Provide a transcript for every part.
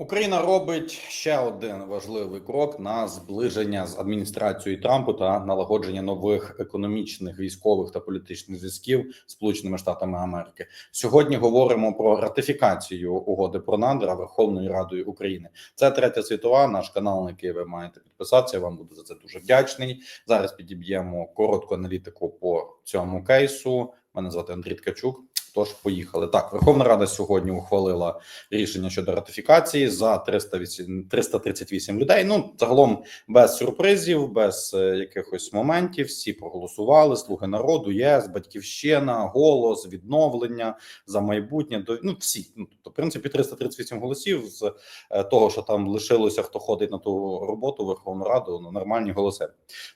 Україна робить ще один важливий крок на зближення з адміністрацією Трампу та налагодження нових економічних, військових та політичних зв'язків з Сполученими Штатами Америки. Сьогодні говоримо про ратифікацію угоди про надра Верховною Радою України. Це третя світова. Наш канал, на який ви маєте підписатися. Я вам буду за це дуже вдячний. Зараз підіб'ємо коротку аналітику по цьому кейсу. Мене звати Андрій Ткачук. Тож поїхали. Так, Верховна Рада сьогодні ухвалила рішення щодо ратифікації за 308, 338 людей. Ну загалом без сюрпризів, без е, якихось моментів. Всі проголосували. Слуги народу, ЄС, Батьківщина, голос, відновлення за майбутнє. До ну всі. Ну тобто, в принципі, 338 голосів з е, того, що там лишилося, хто ходить на ту роботу Верховну Раду. Ну нормальні голоси.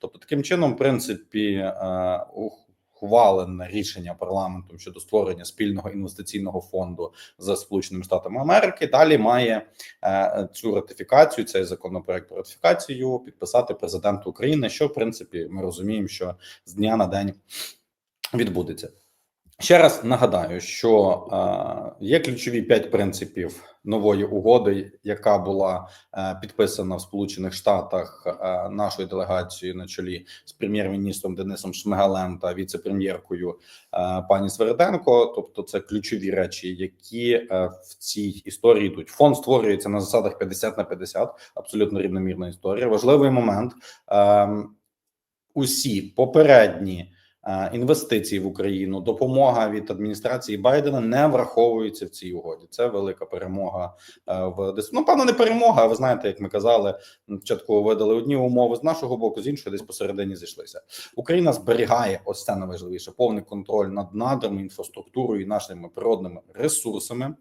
Тобто, таким чином, в принципі, е, ухвалене рішення парламентом щодо створення спільного інвестиційного фонду за Сполученими Штатами Америки. Далі має е, цю ратифікацію, цей законопроект про ратифікацію підписати президент України. Що в принципі ми розуміємо, що з дня на день відбудеться. Ще раз нагадаю, що е, є ключові п'ять принципів нової угоди, яка була е, підписана в Сполучених Штатах е, нашою делегацією на чолі з прем'єр-міністром Денисом Шмигалем та віце-прем'єркою пані Свериденко. Тобто, це ключові речі, які в цій історії йдуть. Фонд створюється на засадах 50 на 50, абсолютно рівномірна історія. Важливий момент. Е, усі попередні е, інвестиції в Україну, допомога від адміністрації Байдена не враховуються в цій угоді. Це велика перемога е, в дис... Ну, певно, не перемога. А ви знаєте, як ми казали, спочатку видали одні умови з нашого боку, з іншого десь посередині зійшлися. Україна зберігає ось це найважливіше повний контроль над надрами, інфраструктурою і нашими природними ресурсами.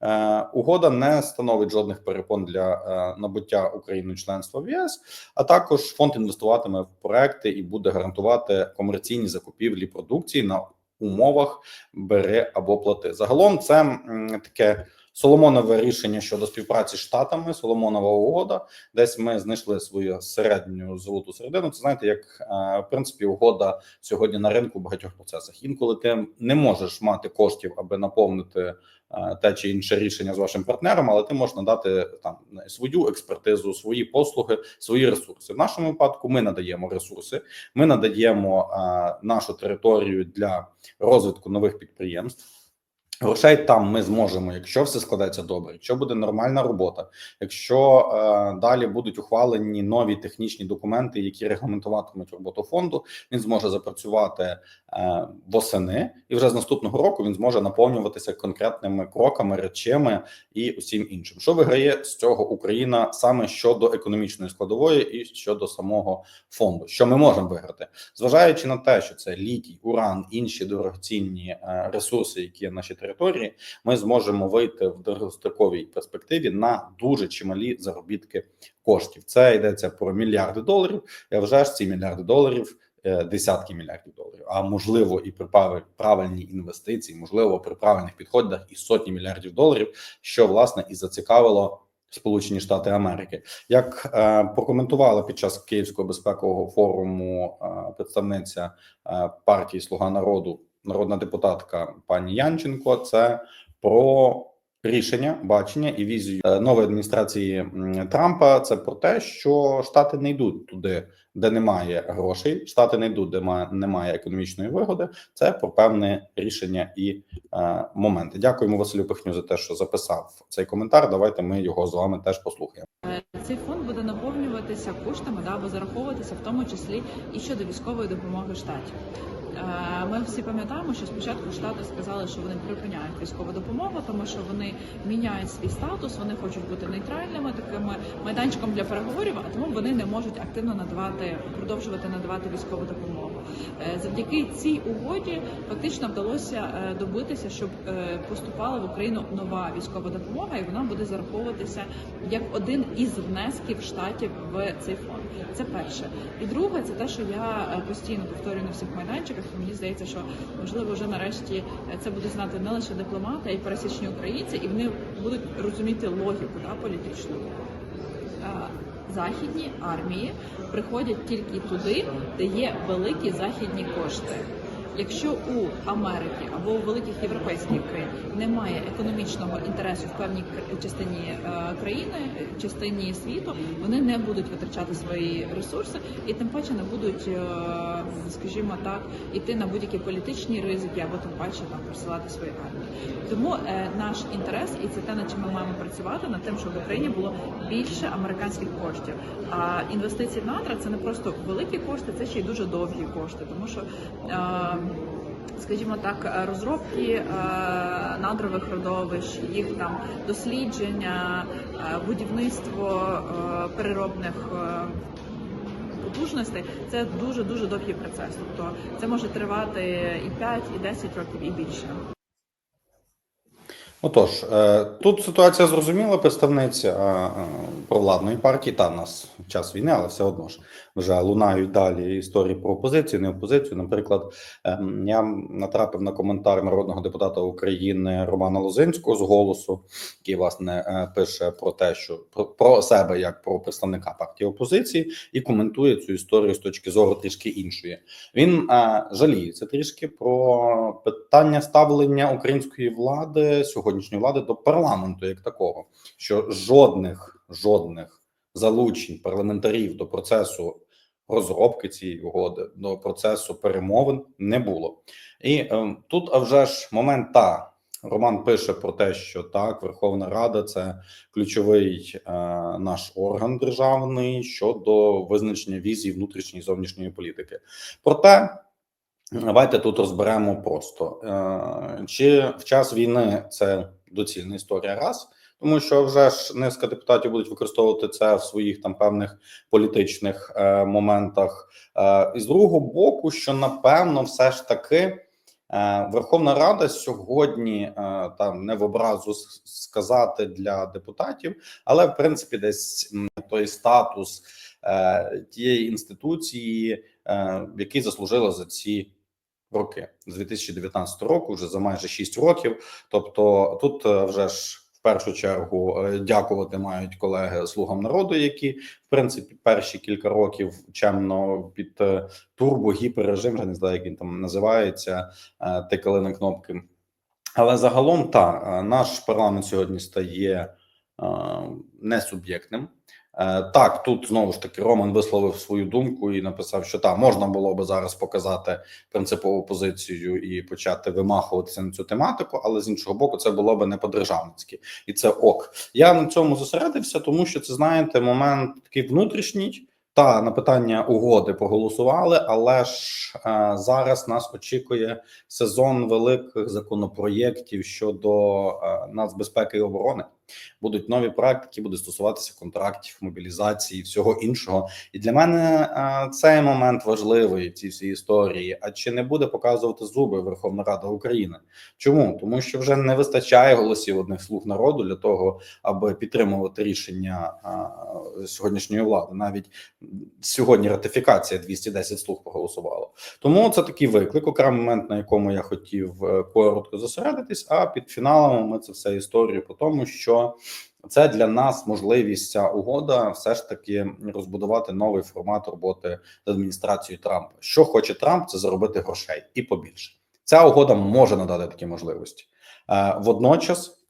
Е, угода не становить жодних перепон для набуття Україною членства в ЄС. А також фонд інвестуватиме в проекти і буде гарантувати комерційні закупівлі продукції на умовах бери або плати. Загалом це таке. Соломонове рішення щодо співпраці з штатами, Соломонова угода. Десь ми знайшли свою середню золоту середину. Це знаєте, як е, в принципі угода сьогодні на ринку в багатьох процесах. Інколи ти не можеш мати коштів, аби наповнити е, те чи інше рішення з вашим партнером, але ти можеш надати там свою експертизу, свої послуги, свої ресурси. В нашому випадку ми надаємо ресурси, ми надаємо е, нашу територію для розвитку нових підприємств. Грошей там ми зможемо, якщо все складеться добре, якщо буде нормальна робота, якщо е, далі будуть ухвалені нові технічні документи, які регламентуватимуть роботу фонду, він зможе запрацювати е, восени, і вже з наступного року він зможе наповнюватися конкретними кроками, речами і усім іншим. Що виграє з цього Україна саме щодо економічної складової і щодо самого фонду, що ми можемо виграти, зважаючи на те, що це літій, уран, інші дорогоцінні е, ресурси, які в нашій території, ми зможемо вийти в довгостроковій перспективі на дуже чималі заробітки коштів. Це йдеться про мільярди доларів. Я вважаю, що ці мільярди доларів. е, Десятки мільярдів доларів, а можливо, і при правиль- правильній інвестиції, можливо, при правильних підходах і сотні мільярдів доларів, що власне і зацікавило Сполучені Штати Америки. Як е, прокоментувала під час Київського безпекового форуму е, представниця е, партії Слуга народу, народна депутатка пані Янченко, це про рішення, бачення і візію е, нової адміністрації Трампа. Це про те, що штати не йдуть туди, де немає грошей, штати не йдуть, де ма- немає економічної вигоди. Це про певне рішення і е, моменти. Дякуємо Василю Пихню за те, що записав цей коментар. Давайте ми його з вами теж послухаємо. Цей фонд буде наповнюватися коштами да, або зараховуватися в тому числі і щодо військової допомоги штатів. Е, Ми всі пам'ятаємо, що спочатку штати сказали, що вони припиняють військову допомогу, тому що вони міняють свій статус, вони хочуть бути нейтральними такими майданчиком для переговорів, а тому вони не можуть активно надавати продовжувати надавати військову допомогу. Е, Завдяки цій угоді фактично вдалося е, добитися, щоб е, поступала в Україну нова військова допомога, і вона буде зараховуватися як один із внесків штатів в цей фонд. Це перше. І друге, це те, що я постійно повторюю на всіх майданчиках. І мені здається, що можливо вже нарешті це буде знати не лише дипломати, а й пересічні українці, і вони будуть розуміти логіку да, політичну. Західні армії приходять тільки туди, де є великі західні кошти. Якщо у Америки або у великих європейських країн немає економічного інтересу в певній частині е, країни, частині світу, вони не будуть витрачати свої ресурси і тим паче не будуть, е, скажімо так, іти на будь-які політичні ризики або тим паче там просилати свої армії. Тому е, наш інтерес, і це те, над чим ми маємо працювати, над тим, щоб в Україні було більше американських коштів. А інвестиції в надра це не просто великі кошти, це ще й дуже довгі кошти, тому що. Скажімо так, е, розробки е, надрових родовищ, їх там дослідження, е, будівництво переробних потужностей це дуже дуже довгий процес. Тобто це може тривати і 5, і 10 років, і більше. Отож, тут ситуація зрозуміла, представниця провладної партії. Та в нас час війни, але все одно ж вже лунають далі історії про опозицію, не опозицію. Наприклад, ем, я натрапив на коментар народного депутата України Романа Лозинського з голосу, який власне е, пише про те, що про, про себе як про представника партії опозиції, і коментує цю історію з точки зору трішки іншої. Він е, жаліється трішки про питання ставлення української влади, сьогоднішньої влади до парламенту як такого, що жодних жодних залучень парламентарів до процесу розробки цієї угоди, до процесу перемовин не було. І е, тут, а вже ж момент та. Роман пише про те, що так, Верховна Рада це ключовий е, наш орган державний щодо визначення візії внутрішньої і зовнішньої політики. Проте давайте тут розберемо просто е, чи в час війни це доцільна історія раз. Тому що вже ж низка депутатів будуть використовувати це в своїх там певних політичних е, моментах, е, і з другого боку, що напевно, все ж таки е, Верховна Рада сьогодні е, там не в образу сказати для депутатів, але в принципі десь той статус е, тієї інституції, який заслужила за ці роки з 2019 року, вже за майже 6 років. Тобто, тут вже ж першу чергу е, дякувати мають колеги слугам народу, які в принципі перші кілька років чемно під е, турбо гіперрежим, вже не знаю, як він там називається, е, тикали на кнопки. Але загалом та наш парламент сьогодні стає не несуб'єктним. Е, Так, тут знову ж таки Роман висловив свою думку і написав, що так, можна було би зараз показати принципову позицію і почати вимахуватися на цю тематику, але з іншого боку, це було би не по-державницьки, і це ок. Я на цьому зосередився, тому що це знаєте момент такий внутрішній. Та на питання угоди поголосували, але ж е, зараз нас очікує сезон великих законопроєктів щодо е, нацбезпеки і оборони. Будуть нові проекти, які будуть стосуватися контрактів, мобілізації, всього іншого. І для мене е, цей момент важливий в цій всій історії. А чи не буде показувати зуби Верховна Рада України? Чому тому, що вже не вистачає голосів одних слуг народу для того, аби підтримувати рішення е, сьогоднішньої влади. Навіть сьогодні ратифікація 210 слуг проголосувало. Тому це такий виклик, окремий момент, на якому я хотів е, коротко зосередитись. А під фіналом ми це все історію по тому, що це для нас можливість ця угода все ж таки розбудувати новий формат роботи з адміністрацією Трампа. Що хоче Трамп, це заробити грошей і побільше. Ця угода може надати такі можливості. Е, Водночас,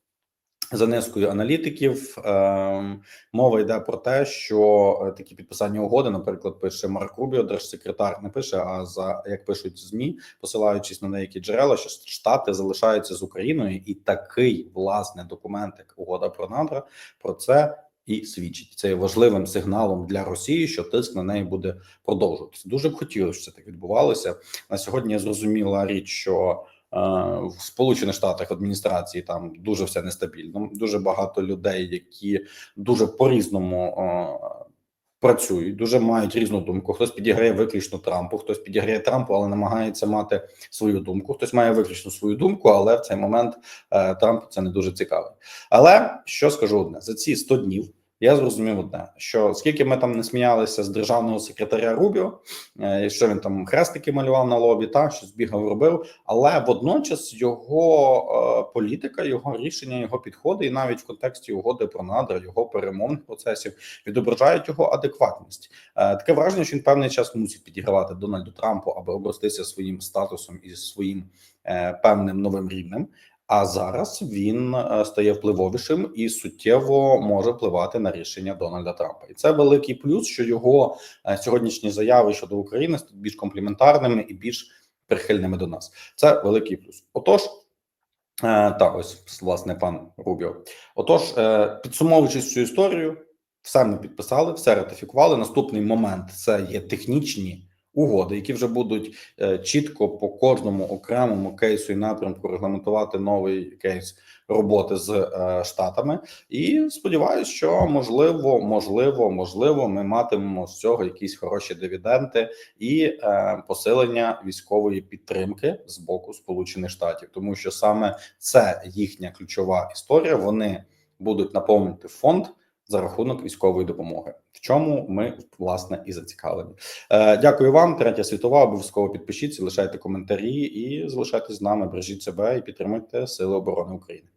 за низкою аналітиків, е, мова йде про те, що е, такі підписання угоди, наприклад, пише Марк Рубіо, держсекретар, не пише, а за як пишуть змі, посилаючись на деякі джерела, що штати залишаються з Україною, і такий власне документ, як угода про надра, про це і свідчить. Це є важливим сигналом для Росії, що тиск на неї буде продовжуватися. Дуже б хотілося, щоб це так відбувалося. На сьогодні зрозуміла річ, що в Сполучених Штатах адміністрації там дуже все нестабільно. Дуже багато людей, які дуже по різному працюють, дуже мають різну думку. Хтось підіграє виключно Трампу, хтось підіграє Трампу, але намагається мати свою думку. Хтось має виключно свою думку, але в цей момент е, Трампу це не дуже цікаво. Але що скажу одне за ці 100 днів. Я зрозумів одне: що скільки ми там не сміялися з державного секретаря Рубіо, е, що він там хрестики малював на лобі, та щось бігав, робив, але водночас його е, політика, його рішення, його підходи, і навіть в контексті угоди про надра, його перемовних процесів відображають його адекватність. Е, таке враження, що він певний час мусить підігравати Дональду Трампу, аби обростися своїм статусом і своїм певним новим рівнем. А зараз він е, стає впливовішим і суттєво може впливати на рішення Дональда Трампа, і це великий плюс, що його е, сьогоднішні заяви щодо України стають більш компліментарними і більш прихильними до нас. Це великий плюс. Отож, е, так, ось власне пан Рубіо. Отож, підсумовуючи цю історію, все ми підписали, все ратифікували. Наступний момент це є технічні угоди, які вже будуть е, чітко по кожному окремому кейсу і напрямку регламентувати новий кейс роботи з е, штатами. І сподіваюся, що можливо, можливо, можливо, ми матимемо з цього якісь хороші дивіденди і е, посилення військової підтримки з боку Сполучених Штатів, тому що саме це їхня ключова історія. Вони будуть наповнити фонд за рахунок військової допомоги, в чому ми власне і зацікавлені. Е, дякую вам. Третя світова. Обов'язково підпишіться, лишайте коментарі і залишайтесь з нами. Бережіть себе і підтримуйте Сили оборони України.